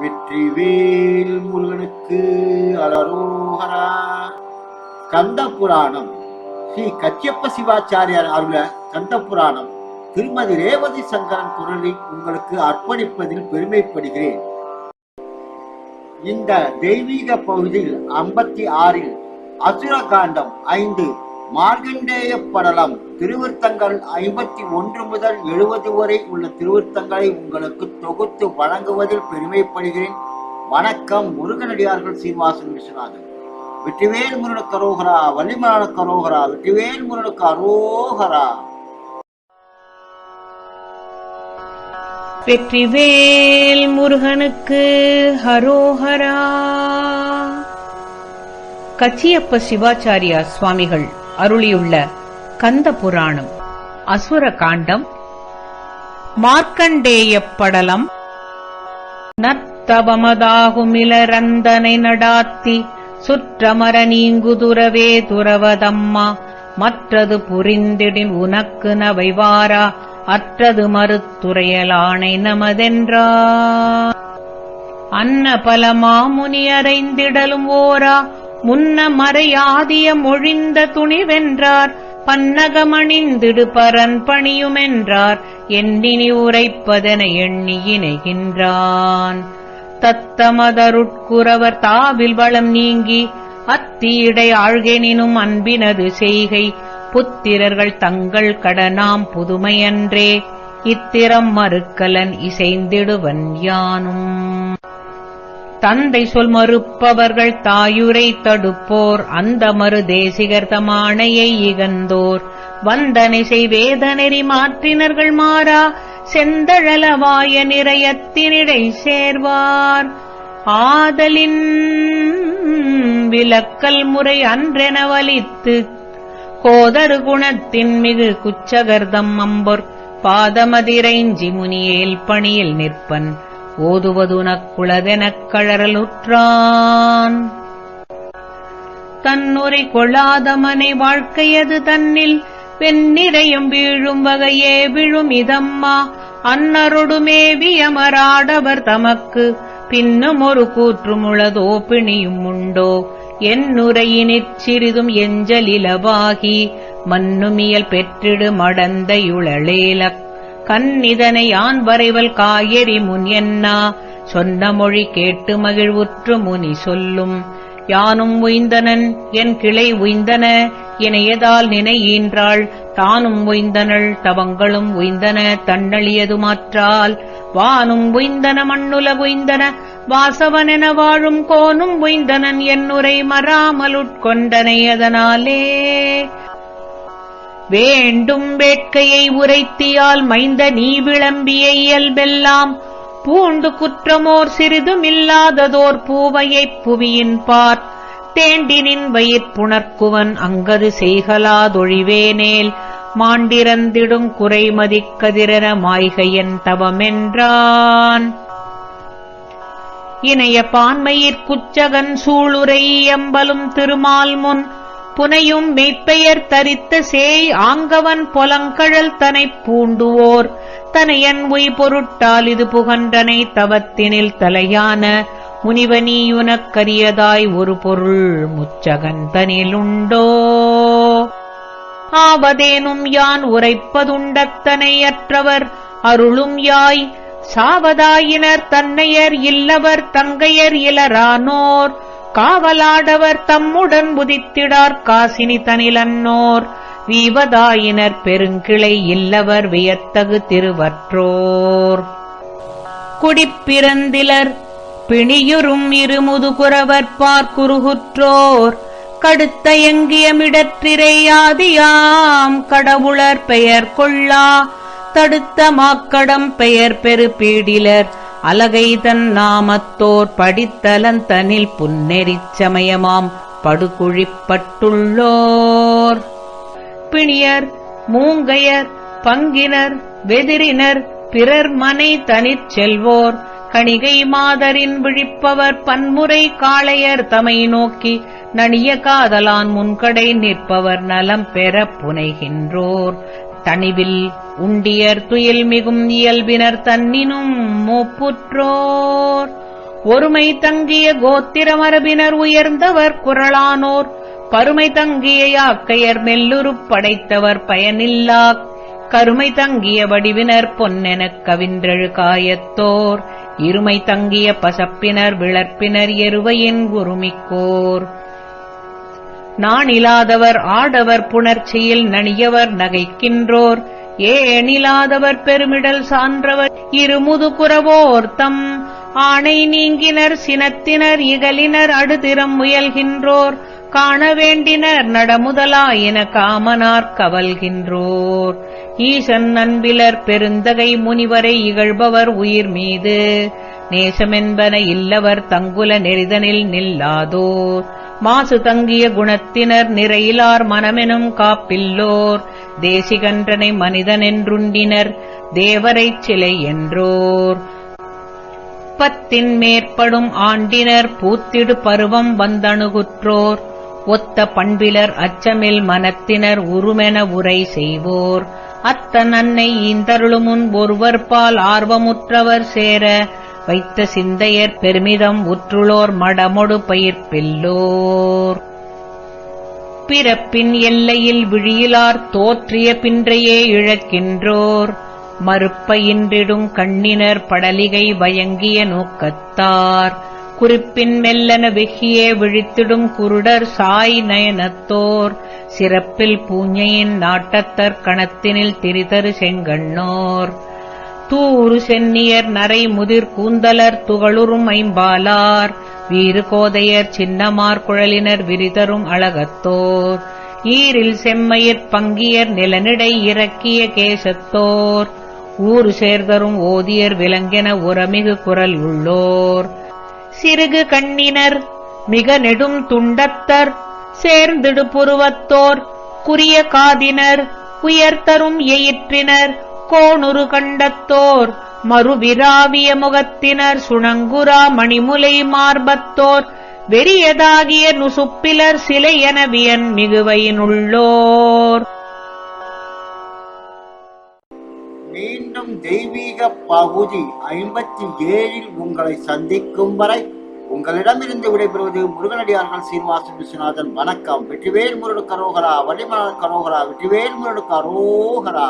வெற்றிவேல் முருகனுக்கு அலரோகரா. கந்த புராணம் ஸ்ரீ கச்சியப்ப சிவாச்சாரியார் அருள கந்த புராணம் திருமதி ரேவதி சங்கரன் குரலை உங்களுக்கு அர்ப்பணிப்பதில் பெருமைப்படுகிறேன். இந்த தெய்வீக பகுதியில் ஐம்பத்தி ஆறில் அசுர காண்டம் ஐந்து மார்கண்டேய படலம் திருவிருத்தங்கள் ஐம்பத்தி ஒன்று முதல் எழுபது வரை உள்ள திருவிருத்தங்களை உங்களுக்கு தொகுத்து வழங்குவதில் பெருமைப்படுகிறேன். வணக்கம் முருகனடியார்கள் சீனிவாசன் விஸ்வநாதன். வெற்றிவேல் முருகனுக்கு கரோகரா வள்ளிமலானுக்கு கரோகரா வெற்றிவேல் முருகனுக்கு அரோகரா. வெற்றிவேல் முருகனுக்கு ஹரோஹரா கச்சியப்ப சிவாச்சாரியா சுவாமிகள் அருளியுள்ள கந்த புராணம். அசுர காண்டம். மார்க்கண்டேய படலம் நத்தவமதாகுமிலரந்தனை நடாத்தி. சுற்றமர நீங்குதுரவே துறவதம்மா. மற்றது புரிந்திடின் உனக்கு நவைவாரா. அற்றது மறுத்துறையலானை நமதென்றா. அன்ன பல மாமுனி அறைந்திடலும் ஓரா. முன்ன மறையாதிய மொழிந்த துணிவென்றார் பன்னகமணிந்திடு பரன் பணியுமென்றார் எண்ணினி உரைப்பதென எண்ணி இணைகின்றான். தத்தமதருட்குறவர் தாவில் வளம் நீங்கி அத்தீடை ஆழ்கெனினும் அன்பினது செய்கை புத்திரர்கள் தங்கள் கடனாம் புதுமையன்றே இத்திரம் மறுக்கலன் இசைந்திடுவன் யானும். தந்தை சொல் மறுப்பவர்கள் தாயுரை தடுப்போர். அந்த மறு தேசிகர் தமானையை இகந்தோர். வந்தனை செய்வேதனெறி மாற்றினர்கள் மாறா. செந்தழலவாய நிறையத்தினிடை சேர்வார். ஆதலின் விலக்கல் முறை அன்றென வலித்து. கோதரு குணத்தின் மிகு குச்சகர்தம் அம்பொற் பாதமதிரைஞ்சி முனியேல் பணியில் நிற்பன். ஓதுவதுனக்குளதெனக் கழறலுற்றான். தன்னுரை கொள்ளாதமனை வாழ்க்கையது தன்னில் வெண்ணிறையும் வீழும் வகையே விழும் இதம்மா அன்னருடுமேவியமராடவர் தமக்கு பின்னும் ஒரு கூற்றுமுளதோ பிணியும் உண்டோ என்னுரையினிற் சிறிதும் எஞ்சலிலவாகி மன்னுமியல் பெற்றிடு மடந்தையுளேலக் கண்ணிதனை யான் வரைவல் காயெறி முன் என்னா சொன்ன மொழி கேட்டு மகிழ்வுற்று முனி சொல்லும். யானும் உய்ந்தனன் என் கிளை உய்ந்தன. இணையதால் நினையீன்றாள் தானும் உய்ந்தனள் தவங்களும் உய்ந்தன. தன்னழியது மாற்றால்? வானும் உய்ந்தன மண்ணுலகுய்ந்தன வாசவனென வாழும் கோனும் உய்ந்தனன். என்னுரை மறாமலுட்கொண்டனை அதனாலே. வேண்டும் வேட்கையை உரைத்தியால் மைந்த நீ விளம்பிய இயல்பெல்லாம். பூண்டு குற்றமோர் சிறிதுமில்லாததோர் பூவையைப் புவியின் பார். தேண்டினின் வயிற்புணர்க்குவன் அங்கது செய்கலாதொழிவேனேல் மாண்டிறந்திடும் குறைமதிக்கதிரன மாய்கையன் தவமென்றான். இணைய பான்மையிற்குச்சகன் சூளுரை எம்பலும் திருமால் முன். புனையும் மெய்ப்பெயர் தரித்த சேய் ஆங்கவன் பொலங்கழல் தனைப் பூண்டுவோர். தனையன் உய் பொருட்டால் இது புகன்றனை தவத்தினில் தலையான. முனிவனீயுனக்கரியதாய் ஒரு பொருள் முச்சகன் தனிலுண்டோ. ஆவதேனும் யான் உரைப்பதுண்டத்தனையற்றவர் அருளும் யாய் சாவதாயினர் தன்னையர் இல்லவர் தங்கையர் இலரானோர் காவலாடவர் தம்முடன் உதித்திடார் காசினி தனிலன்னோர். வீவதாயினர் பெருங்கிளை இல்லவர் வியத்தகு திருவற்றோர். குடிப்பிறந்திலர் பிணியுறும் இருமுதுகுறவர் பார்க்குருகுற்றோர் கடுத்தயங்கியமிடற்றிரையாதியாம் கடவுளர் பெயர் கொள்ளா. தடுத்த மாக்கடம் பெயர் பெரு பீடிலர் அலகை தன் நாமத்தோர் படித்தலந்தனில் புன்னெறிச் சமயமாம் படுகுழிப்பட்டுள்ளோர். பிணியர் மூங்கையர் பங்கினர் வெதிரினர் பிறர் மனை தனிற் செல்வோர். கணிகை மாதரின் விழிப்பவர் பன்முறை காளையர் தமை நோக்கி நணிய காதலான் முன்கடை நிற்பவர் நலம் பெற புனைகின்றோர். தணிவில் உண்டியர் துயில் மிகும் இயல்பினர் தன்னினும் மூப்புற்றோர். ஒருமை தங்கிய கோத்திர மரபினர் உயர்ந்தவர் குரலானோர் பருமை தங்கிய யாக்கையர் மெல்லுரு படைத்தவர் பயனில்லா. கருமை தங்கிய வடிவினர் பொன்னெனக் கவின்றழு காயத்தோர். இருமை தங்கிய பசப்பினர் விளர்ப்பினர் எருவையின் நான் நாணிலாதவர் ஆடவர் புணர்ச்சியில் நணியவர் நகைக்கின்றோர். ஏனிலாதவர் பெருமிடல் சான்றவர் இருமுது புறவோர்த்தம் ஆணை நீங்கினர் சினத்தினர் இகலினர் அடுதிறம் முயல்கின்றோர். காண வேண்டினர் நடமுதலாயின காமனார் கவல்கின்றோர். ஈசன் அன்பிலர் பெருந்தகை முனிவரை இகழ்பவர் உயிர் மீது. நேசமென்பன இல்லவர் தங்குல நெறிதனில் நில்லாதோர். மாசு தங்கிய குணத்தினர் நிறையிலார் மனமெனும் காப்பில்லோர். தேசிகன்றனை மனிதனென்றுண்டினர் தேவரைச் சிலை என்றோர். பத்தின் மேற்படும் ஆண்டினர் பூத்திடு பருவம் வந்தணுகுற்றோர். ஒத்த பண்பிலர் அச்சமில் மனத்தினர் உருமென உரை செய்வோர். அத்தன் அன்னை ஈந்தருளுமுன் ஒருவர்பால் ஆர்வமுற்றவர் சேர வைத்த சிந்தையர் பெருமிதம் உற்றுளோர் மடமொடு பயிர் பெல்லோர். பிறப்பின் எல்லையில் விழியிலார் தோற்றிய பின்றையே இழக்கின்றோர். மறுப்பயின்றிடும் கண்ணினர் படலிகை வயங்கிய நோக்கத்தார். குறிப்பின் மெல்லன வெகியே விழித்திடும் குருடர் சாய் நயனத்தோர். சிறப்பில் பூஞ்சையின் நாட்டத்தற் கணத்தினில் திரிதரு செங்கண்ணோர். தூறு சென்னியர் நரை முதிர் கூந்தலர் துகளுறும் ஐம்பாலார். வீறு கோதையர் சின்னமார் குழலினர் விரிதரும் அழகத்தோர். ஈரில் செம்மையிற் பங்கியர் நிலனிடை இறக்கிய கேசத்தோர். ஊறு சேர்தரும் ஓதியர் விலங்கென உரமிகு குரல் உள்ளோர். சிறுகு கண்ணினர் மிக நெடும் துண்டத்தர் சேர்ந்திடு புருவத்தோர். குறிய காதினர் உயர்த்தரும் எயிற்றினர் கோணுரு கண்டத்தோர் மறுவிராவிய முகத்தினர் சுணங்குரா மணிமுலை மார்பத்தோர் வெறியதாகிய நுசுப்பிலர் சிலை எனவியன் மிகுவையினுள்ளோர். மீண்டும் தெய்வீக பகுதி ஐம்பத்தி ஏழில் உங்களை சந்திக்கும் வரை உங்களிடமிருந்து விடைபெறுவது முருகனடியார்கள் சீனிவாசன் விஸ்வநாதன். வணக்கம். வெற்றிவேல் முருடு கரோகரா வள்ளிமலர் கரோகரா வெற்றிவேல் முருடு கரோகரா.